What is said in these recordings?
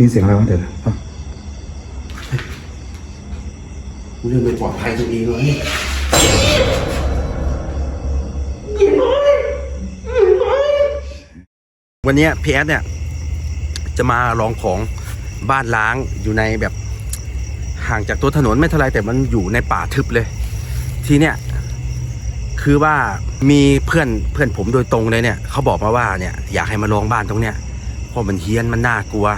มีเสียงอะไรวะเดี๋ยวนะอะเรื่องไม่ปลอดภัยตัวเองเลยวันเนี้พีแอสเนี่ยจะมาลองของบ้านล้างอยู่ในแบบห่างจากตัวถนนไม่เท่าไรแต่มันอยู่ในป่าทึบเลย ทีเนี่ยคือว่ามีเพื่อนเพื่อนผมโดยตรงเลยเนี่ยเขาบอกมาว่าเนี่ยอยากให้มาลองบ้านตรงเนี้ยเพราะมันเฮี้ยนมันน่ากลัว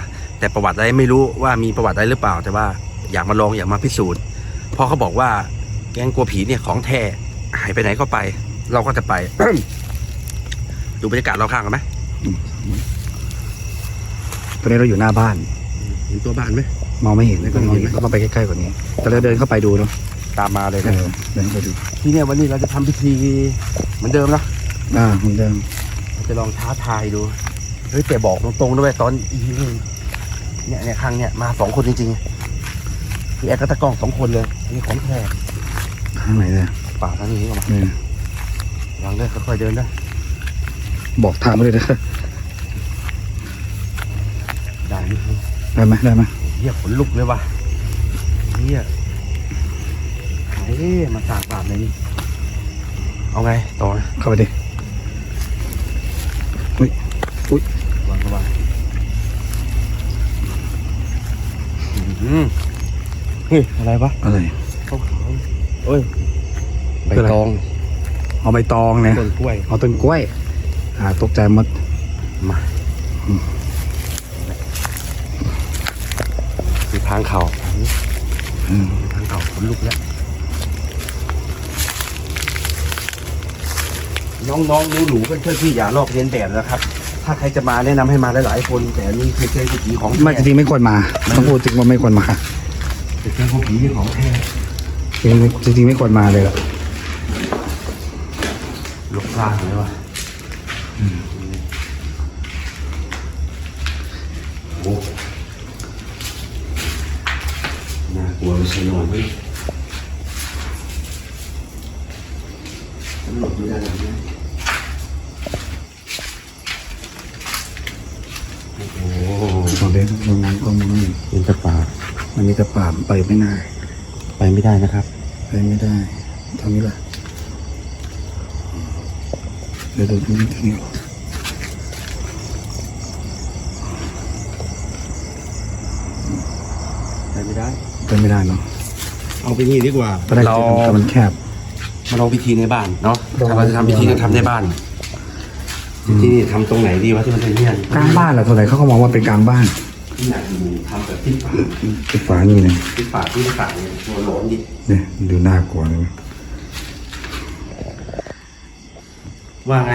แต่ประวัติอะไรไม่รู้ว่ามีประวัติอะไรหรือเปล่า แต่ว่าอยากมาลองอยากมาพิสูจน์เพราะเขาบอกว่าแกงกลัวผีเนี่ยของแท้หายไปไหนก็ไป เราก็จะไป ดูบรรยากาศรอบข้างกันไหมตอนนี้เราอยู่หน้าบ้าน เห็นตัวบ้านไหม มองไม่เห็นเลยไม่ต้องเห็นไหมต้องไปใกล้ๆกว่านี้ แต่เราเดินเข้าไปดูเนาะตามมาเลยเอนะอเดินเข้าไปดูที่เนี่ยวันนี้เราจะทำพิธีเหมือนเดิมนะอ่าเหมือนเดิม เราจะลองท้าทายดูเฮ้ยแต่บอกตรงๆด้วยตอนอีนี่ เนี่ยเนี่ยครั้งเนี่ยมาสองคนจริงๆพี่แอดก็ตะกล้องสองคนเลยอันนี้ของแท้ข้างไหนเนี่ยป่าทางนี้ก็มาเออลองเดินค่อยๆเดินนะบอกทางมาเลยนะได้นี่ได้ไหมได้ไหมเฮียขนลุกเลยว่ะเฮียเฮ้ยมาสร้างป่าในนี่เอาไงต่อนะเข้าไปดิวางระวังอืม เฮ้ยอะไรวะอะไรเขาขาวๆเอ้ยใบคืออะไรตองเอาใบตองเนี่ยต้นกล้วยเอาต้นกล้วย อ่า ตกใจหมดมาคือทางเขาอืมทางเขาขนลุกแล้วน้องๆหนูๆเพื่อนๆที่อย่าลอกเลียนแบบนะครับ ถ้าใครจะมาแนะนำให้มาหลายๆคน แต่อันนี่คือเจอผีของไม่จริงๆไม่ควรมาต้องพูดจริงว่าไม่ควรมาเป็นเจอผีของแท้จริงๆจริงๆไม่ควรมาเลยล่ะลกล่างเลยวะโอ้น่ากลัวไม่ใช่นอนเว้ยตำรวจอยู่ด้านหลังเนี่ยโอ้โห ตอนเดินตรงนั้นตรงนั้นเป็นตะปามันมีแต่ป่าไปไม่ได้ไปไม่ได้นะครับไปไม่ได้ทางนี้ล่ะเดี๋ยวดูตรงนี้ทางนี้ไปไม่ได้ไปไม่ได้เนาะเอาไปนี่ดีกว่าตอนแรกเราจะทำแต่มันแคบมาลองพิธีในบ้านเนาะลองถ้าเราจะทำพิธีก็ทำในบ้านที่นี่ทำตรงไหนดีวะที่มันเป็นเฮียนกลางบ้านแหละส่วนใหญ่เขาก็มองว่าเป็นกลางบ้าน ที่อยากอยู่ทำแบบที่ป่าเป็นฝานี่เลยที่ป่าที่ป่าเนี่ยตัวหลอนดิเนี่ยดูน่ากลัวเลยว่าไง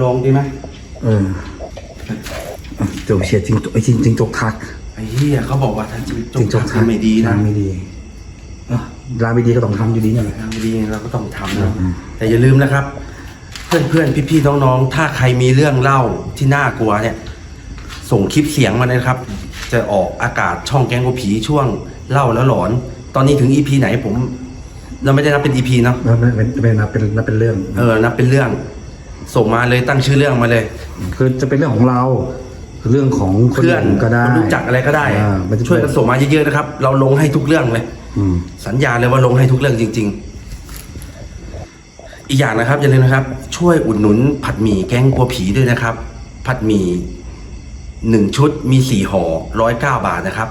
ลองดีไหมเอออะเดี๋ยวเชียร์จริงไอ้ยจริงจริงจกทักไอ้เหี้ยเขาบอกว่าถ้าจริงจริงจงทำไม่ดีนะทำไม่ดีอะร้านไม่ดีก็ต้องทำอยู่ดีเนี่ยแหละทำไม่ดีเราก็ต้องทำนะแต่อย่าลืมนะครับ เพื่อนๆพี่ๆน้องๆถ้าใครมีเรื่องเล่าที่น่ากลัวเนี่ย ส่งคลิปเสียงมาเลยนะครับ จะออกอากาศช่องแกงโกผีช่วงเล่าแล้วหลอน ตอนนี้ถึง EP ไหนผม เราไม่ได้นับเป็น EP เนาะแล้วเป็นเป็นเป็นนับเป็นนับเป็นเรื่อง เออนับเป็นเรื่อง ส่งมาเลยตั้งชื่อเรื่องมาเลย คือจะเป็นเรื่องของเรา เรื่องของคนเพื่อนอื่ก็ได้ คนรู้จักอะไรก็ได้อ่ามันจะ ช่วยกันส่งมาเยอะๆนะครับ เราลงให้ทุกเรื่องเลย อืม สัญญาเลยว่าลงให้ทุกเรื่องจริง ๆ อีกอย่างนะครับอย่าลืมนะครับ ช่วยอุดหนุนผัดหมี่แกงกลัวผีด้วยนะครับ ผัดหมี่ หนึ่งชุดมีสี่ห่อร้อยเก้าบาทนะครับ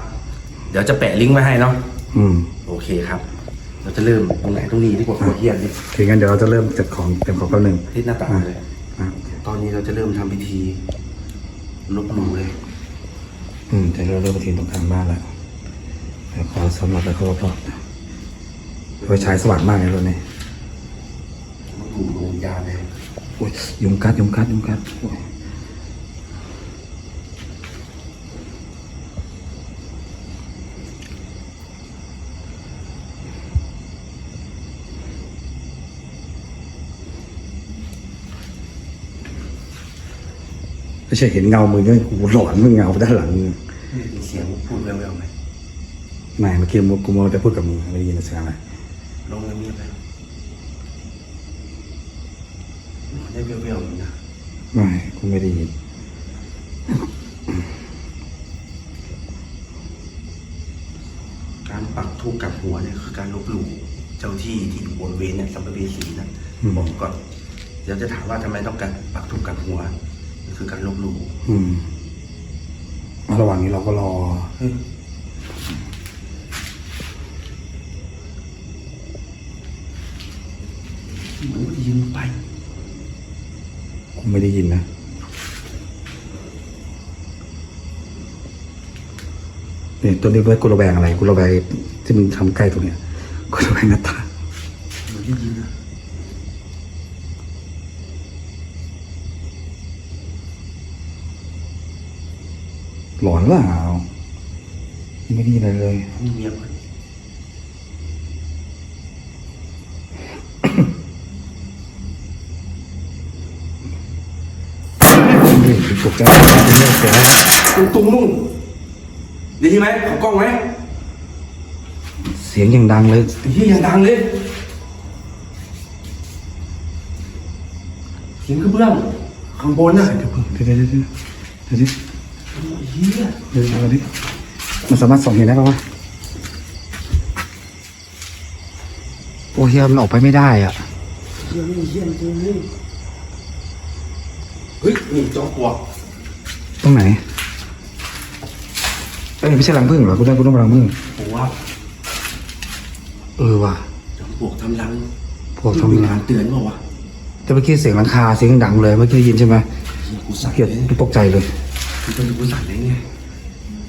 เดี๋ยวจะแปะลิงก์ไว้ให้เนาะอืมโอเคครับ เราจะเริ่มตรงไหนตรงนี้ดีกว่าโคตรเฮียนดิโอเคงั้นเดี๋ยวเราจะเริ่มจัดของเตรียมของแป๊บหนึ่งทิศหน้าต่างเลย อะตอนนี้เราจะเริ่มทำพิธีลบหลู่เลย อืมแต่เราเริ่มมาถึงตรงกลางบ้านแล้วเดี๋ยวขอสำหรับแล้วก็พอไฟฉายสว่างมากเลยตอนนี้ลบหลู่ดวงวิญญาณเลย โอ้ยยุงกัดยุงกัดยุงกัดโอ้ย ไม่ใช่เห็นเงามือเนี่ยกูหลอนมึงเงาด้านหลังมึงนี่เป็นเสียงพูดแว่วๆไหมไม่เมื่อกี้กูมัวแต่พูดกับมึงไม่ได้ยินเสียงอะไรลงเงียบๆไปได้แว่วๆอยู่นะไม่กูไม่ได้ยินการปักทูกกับหัวเนี่ยคือการลบหลู่เจ้าที่ที่อยู่บริเวณเนี่ยสัมภเวสีนะอืมบอกก่อนเดี๋ยวจะถามว่าทำไมต้องการปักทูกกับหัวมัน คือการลบหลู่อืมระหว่างนี้เราก็รอเฮ้ยเหมือนว่ายืนไปกูไม่ได้ยินนะ เนี่ยตัวนี้เว้ยกูระแวงอะไรกูระแวงที่มึงทำใกล้ตรงเนี้ยกูระแวงหน้าตางเหมือนได้ยินนะ หลอนว่าไม่ได้ยินอะไรเลย เงียบเลยนี่ตกใจเป็นเรื่องเสียงตรงตรงนู่นได้ยินไหมเขากล้องไหมเสียงอย่างดังเลยไอ้เหี้ยยังดังเลยเสียงกระเบื้องข้างบนน่ะเดี๋ยวเพิ่งเดี๋ยวเดี๋ยวเดี๋ยวเดี๋ยว เดี๋ยวดิไอ้เหี้ยเดี๋ยวเดี๋ยวดิมันสามารถส่องเห็นได้ปะวะโอ้เฮียมันออกไปไม่ได้อะเหี้ยนี่เหี้ยจริงเลยเฮ้ยนี่จอมปลวกตรงไหนเอ้ยไม่ใช่รังผึ้งเหรอกูได้กูต้องรังผึ้งผมว่าเออว่ะจอมปลวกทำรังพวกทำมีงากานรเตือนเปล่าวะแต่เมื่อกี้เสียงหลังคาเสียงดังเลยเมื่อกี้ได้ยินใช่ไหมเหี้ยกูสั่นเกียดเลยกูตกใจเลย กูเป็นกูสั่นเลยไง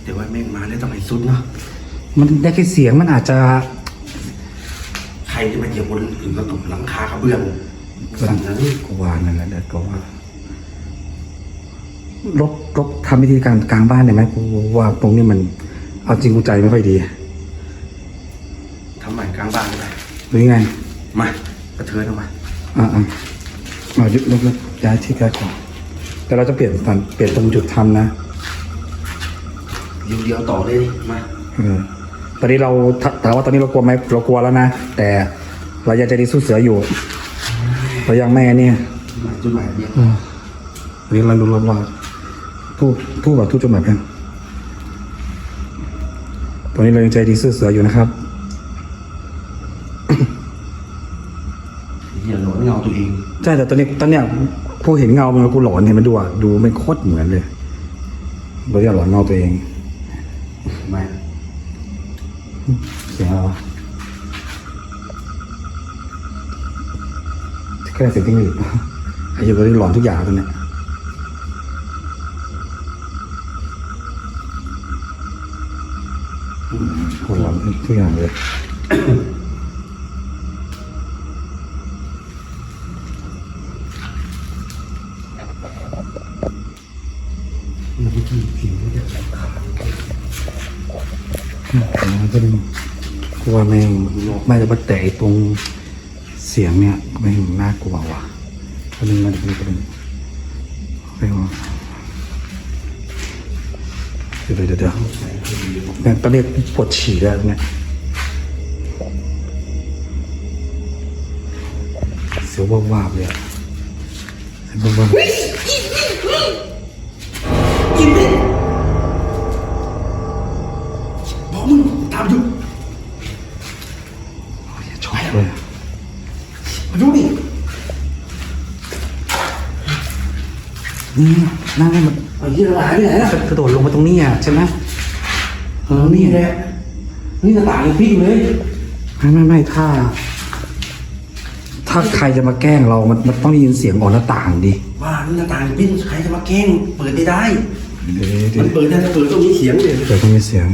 แต่ว่าแม่งมาได้วต้องไอ้สุดเนาะมันได้แค่เสียงมันอาจจะใครจะมาเหยียบบนถึงกระตุกหลังคากระเบื้องสั่นนะนี่กูว่านั่นแหละเด็กก็ว่าลบลบทำวิธีการกลางบ้านได้ไหมกูว่าตรงนี้มัน เอาจริงกูใจไม่ค่อยดีทำใหม่กลางบ้านเลยหรือไง มากระเทือนออกมาอ่าอ่าเอายกยกยกย้ายที่แก้ของ แต่เราจะเปลี่ยนตอนเปลี่ยนตรงจุดทำนะเดียวเดียวต่อเลยมาเออตอนนี้เราถถามว่าตอนนี้เรากลัวไหมเรากลัวแล้วนะ แต่เรายังใจดีสู้เสืออยู่ เรายังแม่เนี่ยมาจุดหมายเดียวอืมอันนี้เราดูรอบๆทูบทูบแบบทูบจดหมายเพื่อนตอนนี้เรายังใจดีสู้เสืออยู่นะครับเหี้ยหลอนเงาตัวเองใช่แต่ตอนนี้ตอนเนี้ย ผู้เห็นเงามันกูหลอนเห็นมันดูอะดูไม่โคตรเหมือนเลยเราจะหลอนเงาตัวเองไม่เสียงอะไรวะแค่เสียงติ้งหรีดไอ้เหี้ยตัวนี้หลอนทุกอย่างตอนเนี้ยหลอนทุกอย่างเลย เมื่อกี้เสียงมันจะไหลขามันก็เป็นกลัวแม่งไม่แต่ว่าแต่ตรงเสียงเนี่ยแม่งน่ากลัวว่ะก็นึงมันเป็นประเด็นไม่ว่าเดี๋ยวเดี๋ยวเดี๋ยวแม่งตอนนี้ปวดฉี่แล้วเนี่ยเสียววาบๆเลยอะเสียววาบว นี่นั่งให้มันไอ้เหี้ยหายไปไหนล่ะกระโดดลงมาตรงนี้อะใช่ไหมเออนี่แหละนี่หน้าต่างยังพลิกอยู่เลยไม่ไม่ไม่ถ้า ถ้าใครจะมาแกล้งเรา มันมันต้องได้ยินเสียงออกหน้าต่างดิว่านี่หน้าต่างยังพลิกใครจะมาแกล้งเปิดไม่ได้เดี๋ยวเดี๋ยวเดี๋มันยวเปิดได้แต่เปิดต้องมีเสียงเลยเดี๋ยวต้องมีเสียง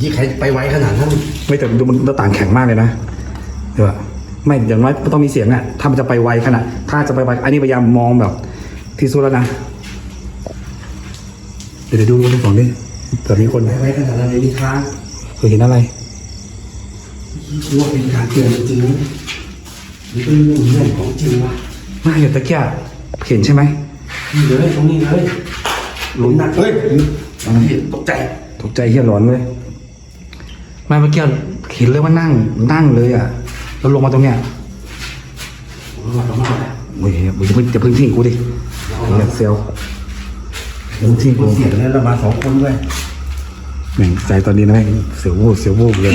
ยี่ใครไปไวขนาดนั้นไม่แต่ดูมันหน้าต่างแข็งมากเลยนะเดี๋ยวอะไม่อย่างน้อยก็ต้องมีเสียงอะถ้ามันจะไปไวขนาดถ้าจะไปไวอันนี้พยายามมองแบบ ที่สุดแล้วนะ เดี๋ยวเดี๋ยวดูดูฝั่งนี้เผื่อมีคนไปไวขนาดนั้นเลยมีทางเคยเห็นอะไรคิดว่าเป็นการเตือนจริงๆนะหรือเป็นเรื่องเรื่องของจริงวะไม่เห็นตะเกียบเห็นใช่ไหมนี่เลยตรงนี้เลยหลุมหนักเฮ้ยเห็นตกใจ ตกใจเฮียร้อนเลยไม่เมื่อกี้เห็นเลยว่านั่งนั่งเลยอะ แล้วลงมาตรงเนี้ยผมว่าประ มาณโอ้ยอย่าเพิ่งอย่าเพิ่งทิ้งกูดิอย่าเซลอย่าเพิ่งทิ้งกูเสียงแล้วเรามาสองคนด้วยแม่งใจตอนนี้นะแม่งเสียววูบเสียววูบเลย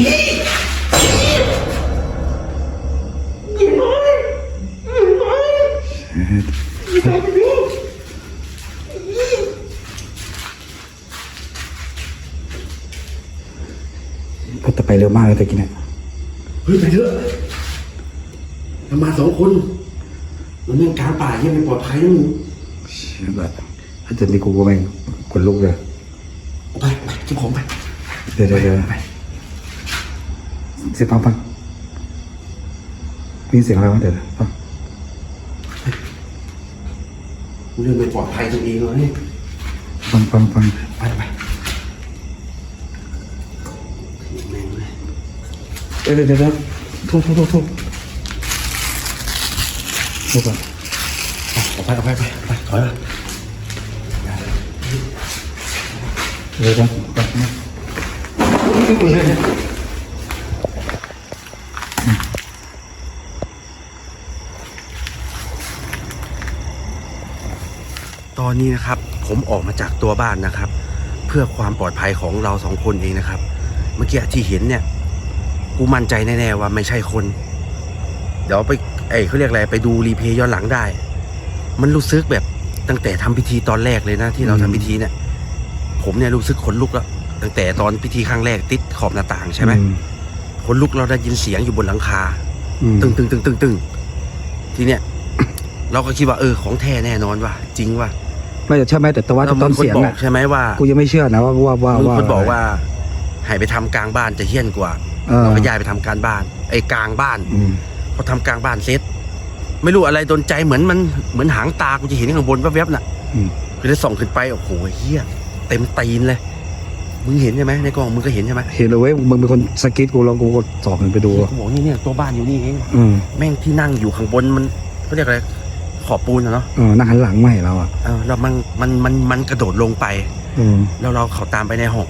ก็จะไปเร็วมากเลยตะกี้เนี่ยเฮ้ยไปเถอะเรามาสองคน มันเรื่องกลางป่ายังไม่ปลอดภัยนะมึงเชี่ยแบบถ้าเจอนี่กูก็แม่งขนลุกเลยไปไปเก็บของไปเดี๋ยวเดี๋ยวเดี๋ยวเสียงฟังฟังมีเสียงอะไรวะเดี๋ยวเดี๋ยวฟังเรื่องไม่ปลอดภัยตัวเองเลยฟังฟังฟังไปไปแม่งเลยเดี๋ยวเดี๋ยวเดี๋ยวเดี๋ยวโทษโทษโทษ โทษโทษก่อนเอาไปเอาไปไปไปถอยมาเดี๋ยวก่อนแป๊บนึงตอนนี้นะครับผมออกมาจากตัวบ้านนะครับ เพื่อความปลอดภัยของเราสองคนเองนะครับ เมื่อกี้ที่เห็นเนี่ย กูมั่นใจแน่ๆว่าไม่ใช่คน เดี๋ยวไป เอ้ยเขาเรียกอะไรไปดูรีเพลย์ย้อนหลังได้ มันรู้สึกแบบตั้งแต่ทำพิธีตอนแรกเลยนะที่เราทำพิธีเนี่ย ผมเนี่ยรู้สึกขนลุกแล้วตั้งแต่ตอนพิธีครั้งแรกติดขอบหน้าต่างใช่ไหมอืขนลุกเราได้ยินเสียงอยู่บนหลังคาอืมตึงตึงตึงตึงตึงทีเนี้ยเราก็คิดว่าเออของแท้แน่นอนว่ะจริงว่ะไม่แต่ใช่ไหมแต่แต่ว่าแล้วตอนมึงคนเสียงบออะกใช่ไหมว่ากูยังไม่เชื่อนะว่าว่าว่ามึงว่าคนบอกว่าให้ไปทำกลางบ้านจะเฮี้ยนกว่าเออเราก็ย้ายไปทำการบ้าน ไอ้กลางบ้านอืม พอทำกลางบ้านเสร็จไม่รู้อะไรโดนใจเหมือนมันเหมือนหางตากูจะเห็นข้างบนแวบๆน่ะอืมก็เลยส่องขึ้นไปโอ้โหเฮี้ยเต็มตีนเลยมึงเห็นใช่ไหมในกล้องมึงก็เห็นใช่ไหมเห็นเลยเว้ยมึงเป็นคนสกิดกูลองกูกดสอบมันไปดู กูบอกนี่เนี่ยตัวบ้านอยู่นี่เองอืมแม่งที่นั่งอยู่ข้างบนมันเขาเรียกอะไรขอบปูนอะเนาะเออนั่งหันหลังไม่เราอะเออแล้วมันมันมันมันกระโดดลงไป อืมแล้วเราเขาตามไปในห้อง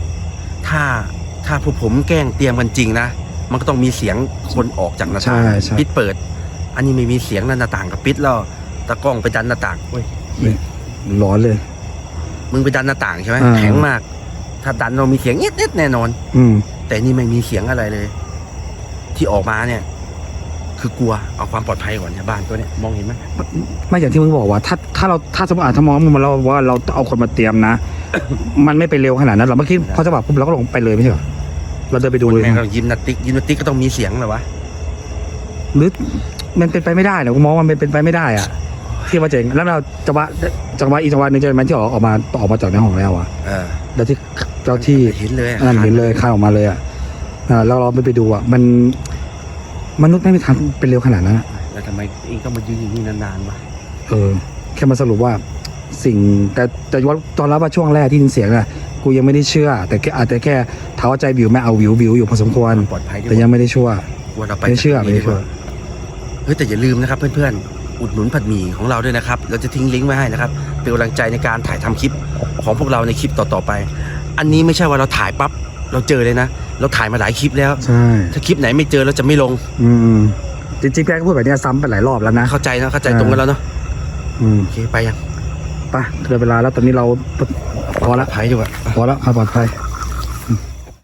ถ้าถ้าพวกผมแกล้งเตรียมกันจริงนะ มันก็ต้องมีเสียงคนออกจากหน้าต่างใช่ใช่ ปิดเปิด อันนี้ไม่มีเสียงนะหน้าต่างกับปิดแล้วตะกล้องไปดันหน้าต่างเว้ยร้อนเลย มึงไปดันหน้าต่างใช่ไหมอ่า แข็งมาก ถ้าดันเรามีเสียงเน็ดๆแน่นอน อืม แต่นี่ไม่มีเสียงอะไรเลย ที่ออกมาเนี่ย คือกลัวเอาความปลอดภัยก่อนเนี่ยบ้านตัวเนี้ยมองเห็นไหมไม่อย่างที่มึงบอกว่า ถ้าถ้าเราถ้าสมมติอะถ้ามองมันเราว่าเราเอาคนมาเตรียมนะ มันไม่ไปเร็วขนาดนั้นเราเมื่อกี้พอจะบอกปุ๊บเราก็ลงไปเลยไม่ใช่เหรอ เราเดินไปดูเลยแม่งเรายิมนาติกยิมนาติกก็ต้องมีเสียงเหรอวะหรือมันเป็นไปไม่ได้นะกูมองว่ามันเป็นไปไม่ได้อะที่ว่าเจ๋งแล้วเราจังหวะจังหวะอีกจังหวะหนึงจะเป็นที่ออกออกมาออกมาจากในห้องแล้วอะเออแล้วที่เจ้าที่เห็นเลยอะนั่นเห็นเลยคานออกมาเลยอะอ่าแล้วเราไม่ไปดูอะมันมนุษย์ไม่มีทางเป็นเร็วขนาดนั้นอะแล้วทำไมเองต้องมายืนอย่างนี้นานๆวะเออ แค่มาสรุปว่าสิ่งแต่แต่ว่าตอนรับว่าช่วงแรกที่ยินเสียงอะ กูยังไม่ได้เชื่อ แต่แค่อาจจะแค่เท้าใจวิวไม่เอาวิววิวอยู่พอสมควร ปลอดภัยดีกแต่ว่ายังไม่ได้ชั่วว่าเราไปไม่เชื่อไม่ดีกเชื่อว่าเฮ้ยแต่อย่าลืมนะครับเพื่อนๆ อุดหนุนผัดหมี่ของเราด้วยนะครับ เราจะทิ้งลิงก์ไว้ให้นะครับ เป็นกำลังใจในการถ่ายทำคลิปของพวกเราในคลิปต่อๆไป อันนี้ไม่ใช่ว่าเราถ่ายปั๊บเราเจอเลยนะ เราถ่ายมาหลายคลิปแล้ว ใช่ ถ้าคลิปไหนไม่เจอเราจะไม่ลง อืมจริงๆแกก็พูดแบบเนี้ยซ้ำไปหลายรอบแล้วนะ เข้าใจนะเข้าใจเออตรงกันแล้วเนาะอืมโอเคไปยัง ไปเกินเวลาแล้วตอนนี้เรา พอละภัยอยู่อะพอละความปลอดภัย